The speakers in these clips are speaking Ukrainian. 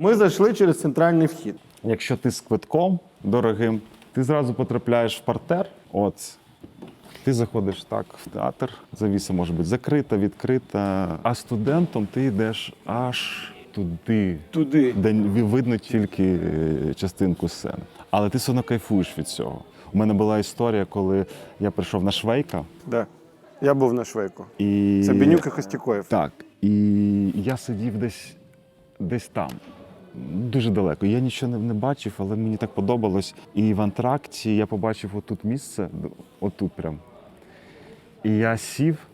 Ми зайшли через центральний вхід. Якщо ти з квитком дорогим, ти зразу потрапляєш в партер. От ти заходиш так в театр. Завіса може бути закрита, відкрита. А студентом ти йдеш аж туди, Туди. де видно тільки е, частинку сцени. Але ти все одно кайфуєш від цього. У мене була історія, коли я прийшов на Швейка, Да. Я був на швейку. і Це Бенюк і Костюкоєв. Так. І я сидів десь, десь там. Дуже далеко. Я нічого не, не бачив, але мені так подобалось. І в антракті я побачив отут місце, отут прям. І я сів.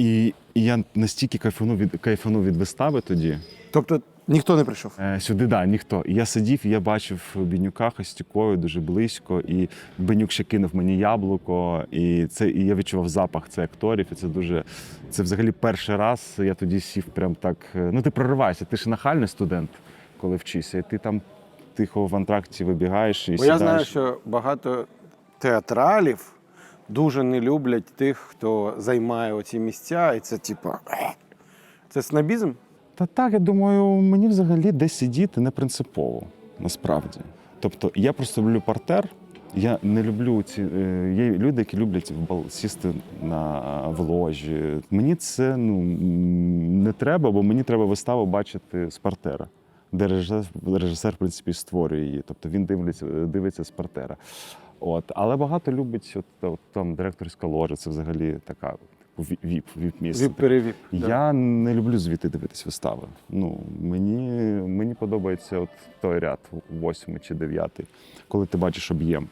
І, і я настільки кайфанув від, кайфанув від вистави тоді. Тобто ніхто не прийшов. Е, Сюди, да, ніхто. І я сидів, і я бачив Бенюка Хостюкою дуже близько, і Бенюк ще кинув мені яблуко, і це і я відчував запах цих акторів. І це дуже це взагалі перший раз. Я тоді сів прям так. е, Ну ти прориваєшся, ти ж нахальний студент, коли вчишся, і ти там тихо в антракті вибігаєш і Бо я знаю, що багато театралів дуже не люблять тих, хто займає оці місця, і це типа. «Е». Це снобізм? Та так, я думаю, мені взагалі десь сидіти не принципово, насправді. Тобто я просто люблю партер. Я не люблю ці. е, Є люди, які люблять сісти на в ложі. Мені це ну не треба, бо мені треба виставу бачити з партера, де режисер, режисер в принципі, створює її. Тобто він дивиться, дивиться з партера. От. Але багато любить от, от, там директорська ложа, це взагалі така типу, віп, віп місце. Віп-перевіп. да. Не люблю звідти дивитись вистави. Ну, мені, мені подобається от той ряд, восьмий чи дев'ятий, коли ти бачиш об'єм.